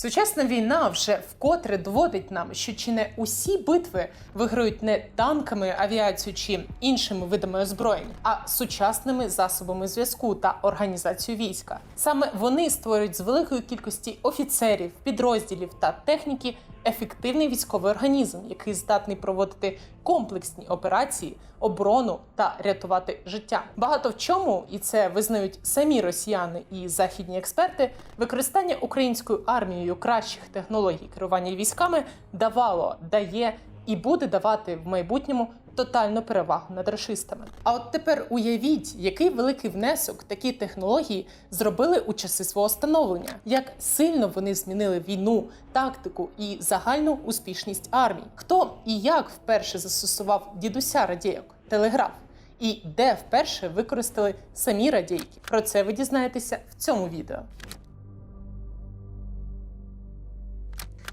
Сучасна війна вже вкотре доводить нам, що чи не усі битви виграють не танками, авіацією чи іншими видами озброєнь, а сучасними засобами зв'язку та організацією війська. Саме вони створюють з великої кількості офіцерів, підрозділів та техніки ефективний військовий організм, який здатний проводити комплексні операції, оборону та рятувати життя. Багато в чому, і це визнають самі росіяни і західні експерти, використання українською армією кращих технологій керування військами давало, дає і буде давати в майбутньому тотальну перевагу над рашистами. А от тепер уявіть, який великий внесок такі технології зробили у часи свого становлення, як сильно вони змінили війну, тактику і загальну успішність армій. Хто і як вперше застосував дідуся радійок телеграф? І де вперше використали самі радійки? Про це ви дізнаєтеся в цьому відео.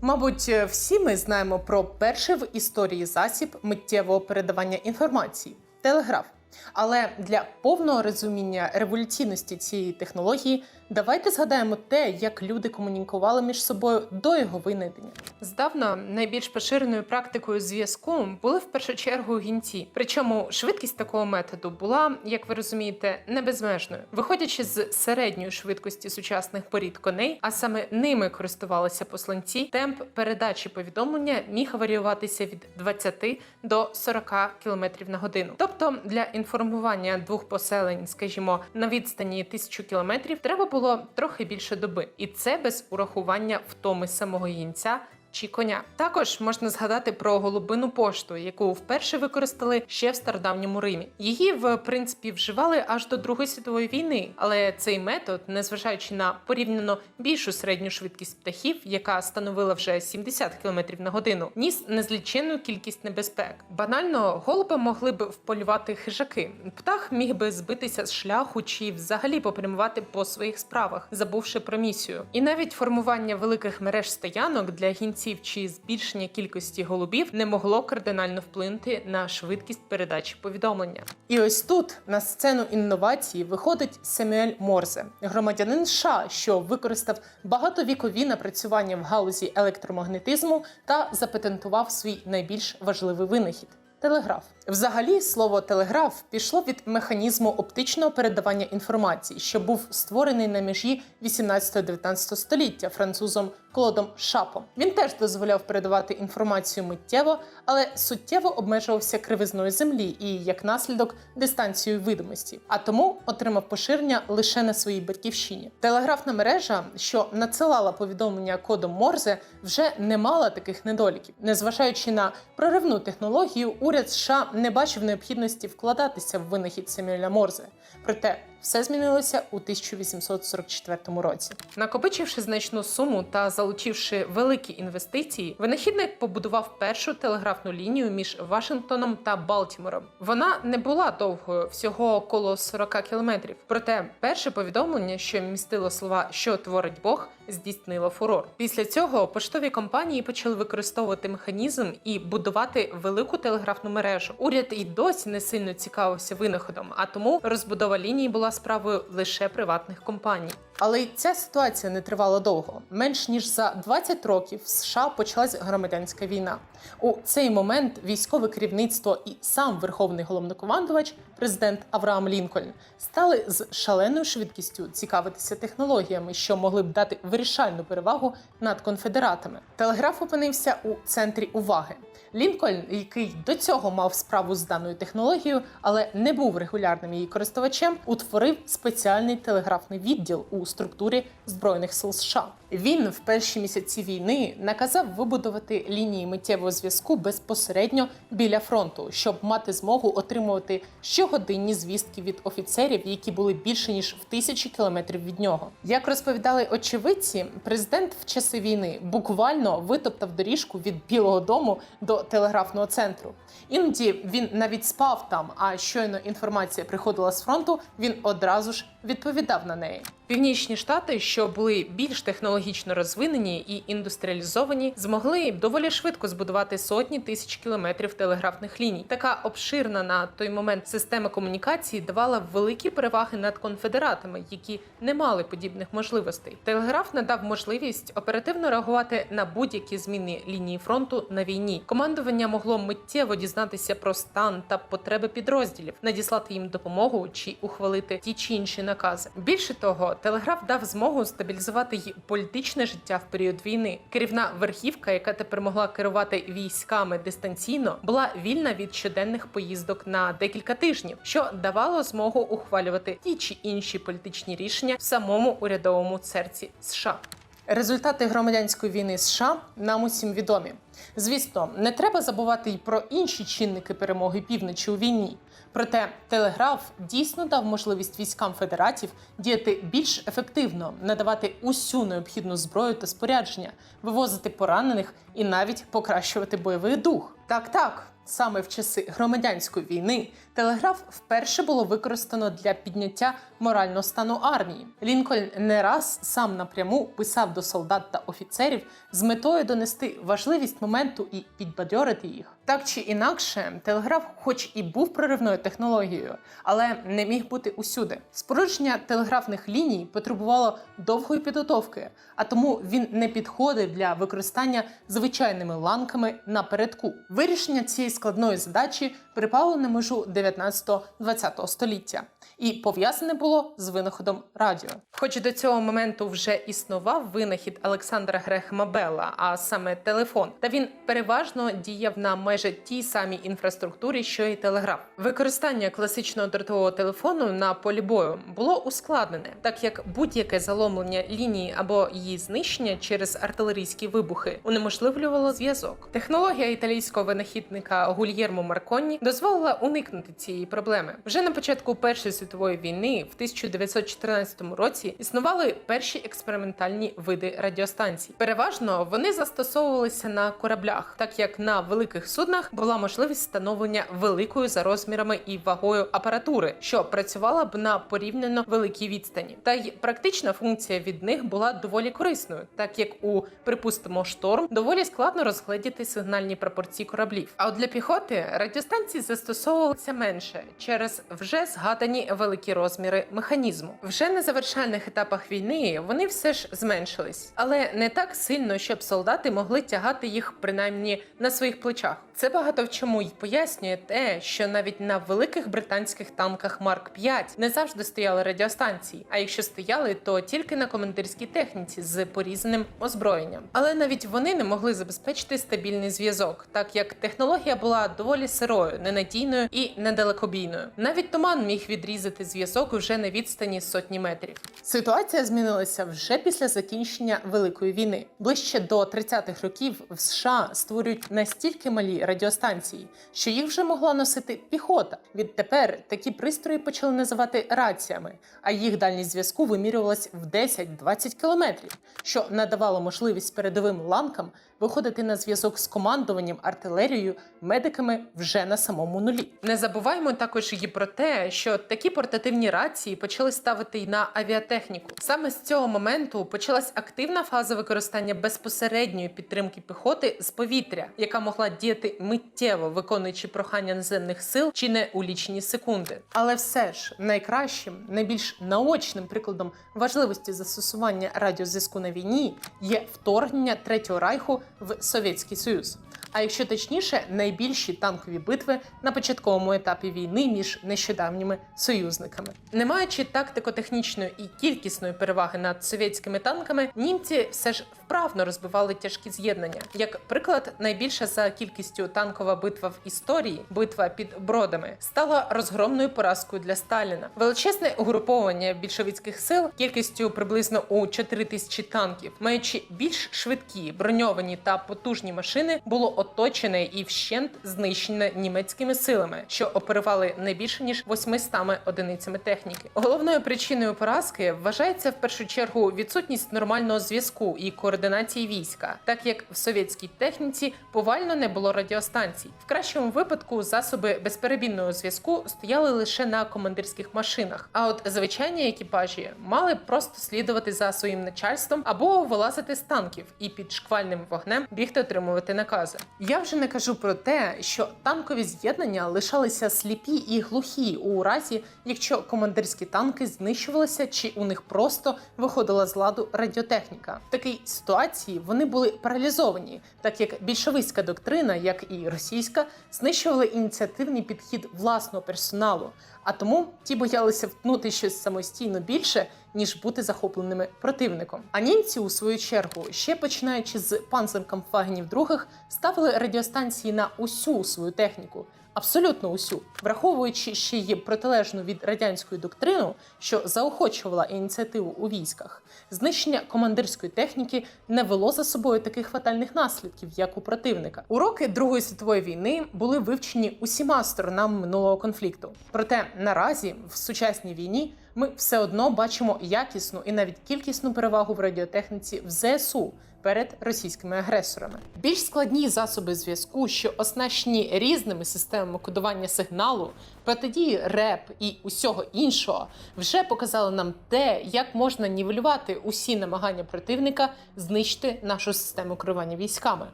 Мабуть, всі ми знаємо про перший в історії засіб миттєвого передавання інформації телеграф. Але для повного розуміння революційності цієї технології давайте згадаємо те, як люди комунікували між собою до його винайдення. Здавна найбільш поширеною практикою зв'язку були в першу чергу гінці. Причому швидкість такого методу була, як ви розумієте, не безмежною. Виходячи з середньої швидкості сучасних порід коней, а саме ними користувалися посланці, темп передачі повідомлення міг варіюватися від 20 до 40 км на годину. Тобто для інформування двох поселень, скажімо, на відстані тисячу кілометрів, треба було трохи більше доби, і це без урахування втоми самого гінця. Чи коня також можна згадати про голубину пошту, яку вперше використали ще в стародавньому Римі. Її в принципі вживали аж до Другої світової війни, але цей метод, незважаючи на порівняно більшу середню швидкість птахів, яка становила вже 70 км на годину, ніс незліченну кількість небезпек. Банально голуба могли б вполювати хижаки. Птах міг би збитися з шляху чи взагалі попрямувати по своїх справах, забувши про місію. І навіть формування великих мереж стоянок для гінців чи збільшення кількості голубів не могло кардинально вплинути на швидкість передачі повідомлення. І ось тут на сцену інновації виходить Семюель Морзе, громадянин США, що використав багатовікові напрацювання в галузі електромагнетизму та запатентував свій найбільш важливий винахід. Телеграф. Взагалі, слово телеграф пішло від механізму оптичного передавання інформації, що був створений на межі 18-19 століття французом Клодом Шапом. Він теж дозволяв передавати інформацію миттєво, але суттєво обмежувався кривизною землі і, як наслідок, дистанцією видимості, а тому отримав поширення лише на своїй батьківщині. Телеграфна мережа, що надсилала повідомлення кодом Морзе, вже не мала таких недоліків, незважаючи на проривну технологію, уряд США не бачив необхідності вкладатися в винахід Семюеля Морзе. Проте все змінилося у 1844 році. Накопичивши значну суму та залучивши великі інвестиції, винахідник побудував першу телеграфну лінію між Вашингтоном та Балтімором. Вона не була довгою, всього коло 40 кілометрів. Проте перше повідомлення, що містило слова що творить Бог, здійснило фурор. Після цього поштові компанії почали використовувати механізм і будувати велику телеграфну мережу. Уряд і досі не сильно цікавився винаходом, а тому розбудова лінії була справою лише приватних компаній. Але й ця ситуація не тривала довго. Менш ніж за 20 років в США почалась громадянська війна. У цей момент військове керівництво і сам верховний головнокомандувач, президент Авраам Лінкольн, стали з шаленою швидкістю цікавитися технологіями, що могли б дати вирішальну перевагу над конфедератами. Телеграф опинився у центрі уваги. Лінкольн, який до цього мав справу з даною технологією, але не був регулярним її користувачем, утворив спеціальний телеграфний відділ у структурі збройних сил США. Він в перші місяці війни наказав вибудувати лінії миттєвого зв'язку безпосередньо біля фронту, щоб мати змогу отримувати щогодинні звістки від офіцерів, які були більше ніж в тисячі кілометрів від нього. Як розповідали очевидці, президент в часи війни буквально витоптав доріжку від Білого Дому до телеграфного центру. Іноді він навіть спав там. А щойно інформація приходила з фронту, він одразу ж відповідав на неї. Північні штати, що були більш технологічно технологічно розвинені і індустріалізовані, змогли доволі швидко збудувати сотні тисяч кілометрів телеграфних ліній. Така обширна на той момент система комунікації давала великі переваги над конфедератами, які не мали подібних можливостей. Телеграф надав можливість оперативно реагувати на будь-які зміни лінії фронту на війні. Командування могло миттєво дізнатися про стан та потреби підрозділів, надіслати їм допомогу чи ухвалити ті чи інші накази. Більше того, телеграф дав змогу стабілізувати й політичне життя в період війни. Керівна верхівка, яка тепер могла керувати військами дистанційно, була вільна від щоденних поїздок на декілька тижнів, що давало змогу ухвалювати ті чи інші політичні рішення в самому урядовому серці США. Результати громадянської війни США нам усім відомі. Звісно, не треба забувати й про інші чинники перемоги півночі у війні. Проте телеграф дійсно дав можливість військам федератів діяти більш ефективно, надавати усю необхідну зброю та спорядження, вивозити поранених і навіть покращувати бойовий дух. Так, так. Саме в часи громадянської війни телеграф вперше було використано для підняття морального стану армії. Лінкольн не раз сам напряму писав до солдат та офіцерів з метою донести важливість моменту і підбадьорити їх. Так чи інакше, телеграф, хоч і був проривною технологією, але не міг бути усюди. Спорудження телеграфних ліній потребувало довгої підготовки, а тому він не підходив для використання звичайними ланками напередку. Вирішення цієї складної задачі припало на межу 19-20 століття і пов'язане було з винаходом радіо. Хоч до цього моменту вже існував винахід Олександра Грехема Белла, а саме телефон, та він переважно діяв на майже тій самій інфраструктурі, що й телеграф. Використання класичного дротового телефону на полі бою було ускладнене, так як будь-яке заломлення лінії або її знищення через артилерійські вибухи унеможливлювало зв'язок. Технологія італійського винахідника Гульєрмо Марконі дозволила уникнути цієї проблеми. Вже на початку Першої світової війни, в 1914 році, існували перші експериментальні види радіостанцій. Переважно вони застосовувалися на кораблях, так як на великих суднах була можливість встановлення великою за розмірами і вагою апаратури, що працювала б на порівняно великій відстані. Та й практична функція від них була доволі корисною, так як у припустимо шторм доволі складно розгледіти сигнальні пропорції кораблів. А от для піхоти радіостанції застосовувалися менше через вже згадані великі розміри механізму. Вже на завершальних етапах війни вони все ж зменшились, але не так сильно, щоб солдати могли тягати їх принаймні на своїх плечах. Це багато в чому й пояснює те, що навіть на великих британських танках Марк 5 не завжди стояли радіостанції. А якщо стояли, то тільки на командирській техніці з порізаним озброєнням. Але навіть вони не могли забезпечити стабільний зв'язок, так як технологія була доволі сирою, ненадійною і недалекобійною. Навіть туман міг відрізати зв'язок уже на відстані сотні метрів. Ситуація змінилася вже після закінчення Великої війни. Ближче до 30-х років в США створюють настільки малі радіостанції, що їх вже могла носити піхота. Відтепер такі пристрої почали називати раціями, а їх дальність зв'язку вимірювалась в 10-20 кілометрів, що надавало можливість передовим ланкам виходити на зв'язок з командуванням артилерією, медиками вже на самому нулі. Не забуваємо також і про те, що такі портативні рації почали ставити й на авіатехніку. Саме з цього моменту почалась активна фаза використання безпосередньої підтримки піхоти з повітря, яка могла діяти миттєво, виконуючи прохання наземних сил чи не у лічені секунди. Але все ж найкращим, найбільш наочним прикладом важливості застосування радіозв'язку на війні є вторгнення Третього райху в Совєтський Союз. А якщо точніше, найбільші танкові битви на початковому етапі війни між нещодавніми союзниками, не маючи тактико-технічної і кількісної переваги над совєтськими танками, німці все ж вправно розбивали тяжкі з'єднання. Як приклад, найбільша за кількістю танкова битва в історії, битва під бродами, стала розгромною поразкою для Сталіна. Величезне угруповання більшовицьких сил кількістю приблизно у 4 тисячі танків, маючи більш швидкі броньовані та потужні машини, було оточене і вщент знищене німецькими силами, що оперували не більше ніж 800 одиницями техніки. Головною причиною поразки вважається в першу чергу відсутність нормального зв'язку і координації координації війська, так як в совєтській техніці повально не було радіостанцій. В кращому випадку засоби безперебійного зв'язку стояли лише на командирських машинах. А от звичайні екіпажі мали просто слідувати за своїм начальством або вилазити з танків і під шквальним вогнем бігти отримувати накази. Я вже не кажу про те, що танкові з'єднання лишалися сліпі і глухі у разі, якщо командирські танки знищувалися чи у них просто виходила з ладу радіотехніка. В такій ситуації вони були паралізовані, так як більшовицька доктрина, як і російська, знищували ініціативний підхід власного персоналу. А тому ті боялися втнути щось самостійно більше, ніж бути захопленими противником. А німці, у свою чергу, ще починаючи з панцеркамфагенів других, ставили радіостанції на усю свою техніку. Абсолютно усю, враховуючи ще й протилежну від радянської доктрину, що заохочувала ініціативу у військах, знищення командирської техніки не вело за собою таких фатальних наслідків, як у противника. Уроки Другої світової війни були вивчені усіма сторонами минулого конфлікту. Проте наразі в сучасній війні ми все одно бачимо якісну і навіть кількісну перевагу в радіотехніці в ЗСУ перед російськими агресорами. Більш складні засоби зв'язку, що оснащені різними системами кодування сигналу, протидії РЕП і усього іншого, вже показали нам те, як можна нівелювати усі намагання противника знищити нашу систему керування військами.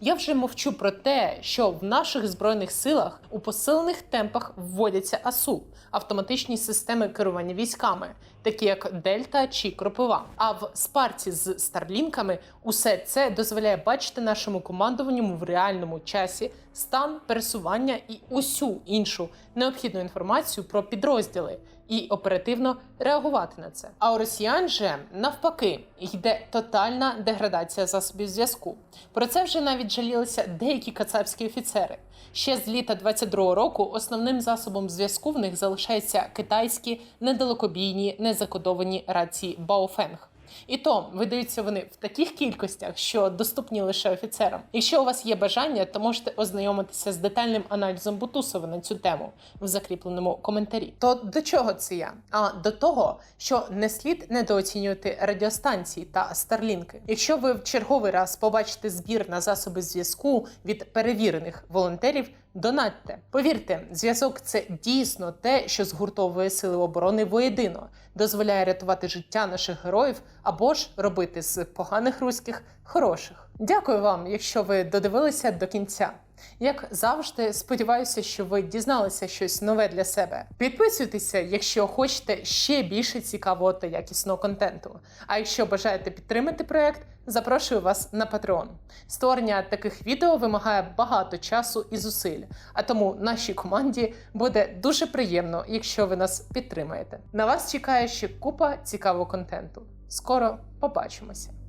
Я вже мовчу про те, що в наших збройних силах у посилених темпах вводяться АСУ автоматичні системи керування військами, такі як Дельта чи Кропива. А в спарці з старлінками усе це дозволяє бачити нашому командуванню в реальному часі стан пересування і усю іншу необхідну інформацію про підрозділи і оперативно реагувати на це. А у росіян же навпаки йде тотальна деградація засобів зв'язку. Про це вже навіть жалілися деякі кацапські офіцери. Ще з літа 22-го року основним засобом зв'язку в них залишаються китайські недалекобійні незакодовані рації Баофенг. І то видаються вони в таких кількостях, що доступні лише офіцерам. Якщо у вас є бажання, то можете ознайомитися з детальним аналізом Бутусова на цю тему в закріпленому коментарі. То до чого це я? А до того, що не слід недооцінювати радіостанції та старлінки. Якщо ви в черговий раз побачите збір на засоби зв'язку від перевірених волонтерів. Донатьте. Повірте, зв'язок це дійсно те, що згуртовує сили оборони воєдино, дозволяє рятувати життя наших героїв або ж робити з поганих руських хороших. Дякую вам, якщо ви додивилися до кінця. Як завжди, сподіваюся, що ви дізналися щось нове для себе. Підписуйтеся, якщо хочете ще більше цікавого та якісного контенту. А якщо бажаєте підтримати проект, запрошую вас на Patreon. Створення таких відео вимагає багато часу і зусиль, а тому нашій команді буде дуже приємно, якщо ви нас підтримаєте. На вас чекає ще купа цікавого контенту. Скоро побачимося!